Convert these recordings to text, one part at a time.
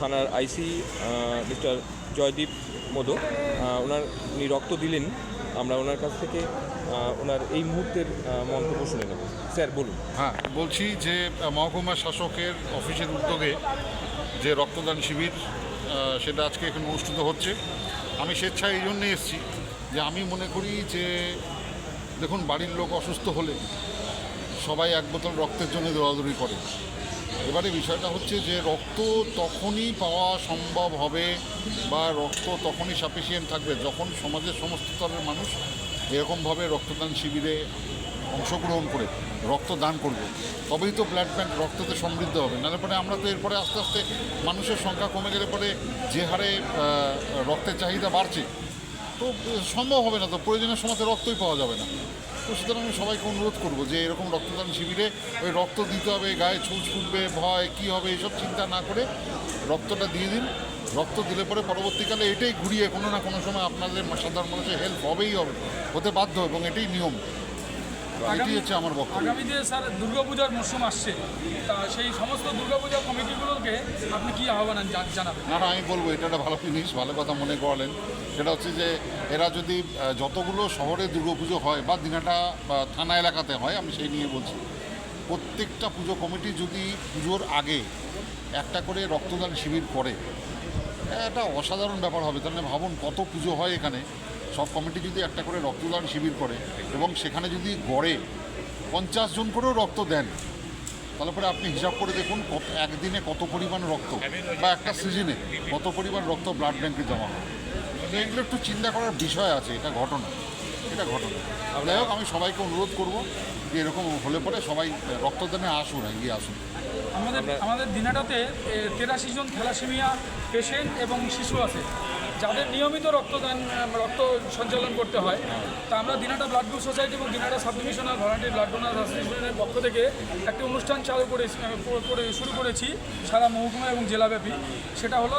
থানার আইসি মিস্টার জয়দীপ আহ, ওনার উনি রক্ত দিলেন। আমরা ওনার কাছ থেকে ওনার এই মুহূর্তের মন্তব্য শুনে নেব। স্যার বলুন। হ্যাঁ বলছি যে মহকুমা শাসকের অফিসের উদ্যোগে যে রক্তদান শিবির সেটা আজকে এখানে অনুষ্ঠিত হচ্ছে। আমি স্বেচ্ছায় এই জন্যে এসেছি যে আমি মনে করি যে দেখুন বাড়ির লোক অসুস্থ হলে সবাই এক বোতল রক্তের জন্য দৌড়াদৌড়ি করে। এবারে বিষয়টা হচ্ছে যে রক্ত তখনই পাওয়া সম্ভব হবে বা রক্ত তখনই সাফিসিয়েন্ট থাকবে যখন সমাজের সমস্ত স্তরের মানুষ এরকমভাবে রক্তদান শিবিরে অংশগ্রহণ করে রক্ত দান করবে। তবেই তো ব্লাড ব্যাংক রক্ততে সমৃদ্ধ হবে। নাহলে পরে আমরা তো এরপরে আস্তে আস্তে মানুষের সংখ্যা কমে গেলে পরে যে হারে রক্তের চাহিদা বাড়ছে, তো সম্ভব হবে না তো। প্রয়োজনের সময় রক্তই পাওয়া যাবে না। তো সুতরাং আমি সবাইকে অনুরোধ করব যে এরকম রক্তদান শিবিরে ওই রক্ত দিতে হবে, গায়ে ছুঁচ ফুটবে, ভয়, কী হবে, এসব চিন্তা না করে রক্তটা দিয়ে দিন। রক্ত দিলে পরে পরবর্তীকালে এটাই ঘুরিয়ে কোনো না কোনো সময় আপনাদের সাধারণ মানুষের হেল্প হবেই হবে, হতে বাধ্য এবং এটাই নিয়ম। এটি হচ্ছে আমার বক্তব্য। আগামীতে স্যার দুর্গাপূজার মরশুম আসছে তা সেই সমস্ত দুর্গাপূজা কমিটিগুলোকে আপনি কি আহ্বান জানাবেন? না না আমি বলব এটা একটা ভালো জিনিস ভালো কথা মনে করালেন। সেটা হচ্ছে যে এরা যদি যতগুলো শহরে দুর্গাপুজো হয় বা দিনাটা থানা এলাকাতে হয় আমি সেই নিয়ে বলছি। প্রত্যেকটা পুজো কমিটি যদি পুজোর আগে একটা করে রক্তদান শিবির করে এটা অসাধারণ ব্যাপার হবে। তাহলে ভাবুন কত পুজো হয় এখানে। সব কমিটি যদি একটা করে রক্তদান শিবির করে এবং সেখানে যদি গড়ে পঞ্চাশ জন করেও রক্ত দেন, তাহলে পরে আপনি হিসাব করে দেখুন কত, একদিনে কত পরিমাণ রক্ত বা একটা সিজনে কত পরিমাণ রক্ত ব্লাড ব্যাংকে জমা হয়। এগুলো একটু চিন্তা করার বিষয় আছে, এটা ঘটনা এটা ঘটনা। যাই হোক, আমি সবাইকে অনুরোধ করব যে এরকম হলে পরে সবাই রক্তদানে আসুন, এগিয়ে আসুন। আমাদের আমাদের দিনাটাতে তেরাশি জন থ্যালাসেমিয়া পেশেন্ট এবং শিশু আছে। যাদের নিয়মিত রক্তদান রক্ত সঞ্চালন করতে হয় তা আমরা দিনাটা ব্লাড গ্রুপ সোসাইটি এবং Dinhata sub divisional volunteer blood donor অ্যাসোসিয়েশনের পক্ষ থেকে একটি অনুষ্ঠান চালু করে করে শুরু করেছি সারা মহকুমা এবং জেলাব্যাপী। সেটা হলো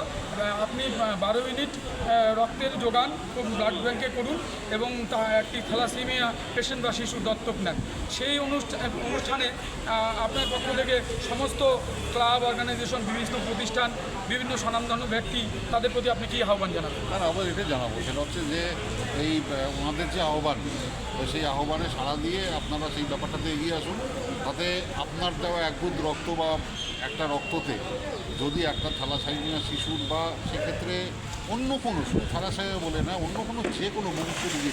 আপনি বারো আহ, রক্তের যোগান ব্লাড ব্যাংকে করুন এবং তা একটি থ্যালাসেমিয়া পেশেন্ট বা শিশুর দত্তক নেন। সেই অনুষ্ঠান অনুষ্ঠানে আপনার পক্ষ থেকে সমস্ত ক্লাব অর্গানাইজেশন বিভিন্ন প্রতিষ্ঠান বিভিন্ন স্বনামধন্য ব্যক্তি তাদের প্রতি আপনি কী আহ্বান জানাবেন? আর আবার এটা জানাব। সেটা হচ্ছে যে এই ওনাদের যে আহ্বান সেই আহ্বানে সাড়া দিয়ে আপনারা সেই ব্যাপারটাতে এগিয়ে আসুন। তাতে আপনার দেওয়া এক বুধ রক্ত বা একটা রক্ততে যদি একটা থালাসাইমিয়া শিশুর বা সেক্ষেত্রে অন্য কোনো থালাসাইয়া বলে না অন্য কোনো যে কোনো মনুষ্যের যদি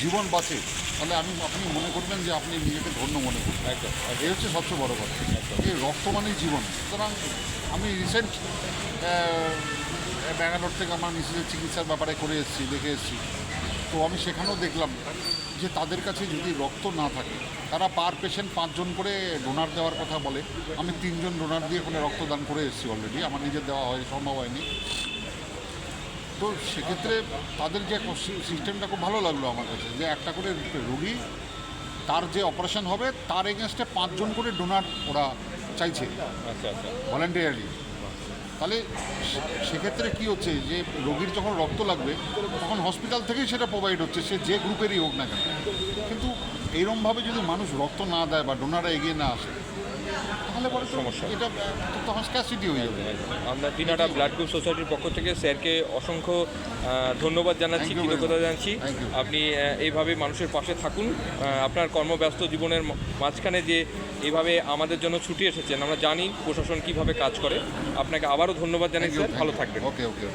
জীবন বাঁচে তাহলে আমি আপনি মনে করবেন যে আপনি নিজেকে ধন্য মনে করবেন। একদম এই হচ্ছে সবচেয়ে বড় কথা। এই রক্ত মানেই জীবন। সুতরাং আমি রিসেন্ট ব্যাঙ্গালোর থেকে আমার মিসেসের চিকিৎসার ব্যাপারে করে এসেছি দেখে এসেছি। তো আমি সেখানেও দেখলাম যে তাদের কাছে যদি রক্ত না থাকে তারা পার পেশেন্ট পাঁচজন করে ডোনার দেওয়ার কথা বলে। আমি তিনজন ডোনার দিয়ে ওখানে রক্তদান করে এসেছি অলরেডি আমার নিজের দেওয়া হয় সম্ভব হয়নি। তো সেক্ষেত্রে তাদের যে সিস্টেমটা খুব ভালো লাগল আমার কাছে যে একটা করে রুগী তার যে অপারেশন হবে তার এগেনস্টে পাঁচজন করে ডোনার ওরা চাইছে। আচ্ছা আচ্ছা। ভলেন্টিয়ারলি তাহলে সেক্ষেত্রে কি হচ্ছে? যে রোগীর যখন রক্ত লাগবে তখন হসপিটাল থেকেই সেটা প্রোভাইড হচ্ছে সে যে গ্রুপেরই হোক না কেন। কিন্তু এইরমভাবে যদি মানুষ রক্ত না দেয় বা ডোনাররা এগিয়ে না আসে তাহলে পরে সমস্যা এটা তো স্ক্যাসিটি হয়ে যাবে। আমরা দিনাটা ব্লাড গ্রুপ সোসাইটির পক্ষ থেকে স্যারকে অসংখ্য ধন্যবাদ জানাচ্ছি কৃতজ্ঞতা জানাচ্ছি। আপনি এইভাবে মানুষের পাশে থাকুন। আপনার কর্মব্যস্ত জীবনের মাঝখানে যে এভাবে আমাদের জন্য ছুটি এসেছেন আমরা জানি প্রশাসন কীভাবে কাজ করে। আপনাকে আবারও ধন্যবাদ জানাচ্ছি ভালো থাকবেন। ওকে ওকে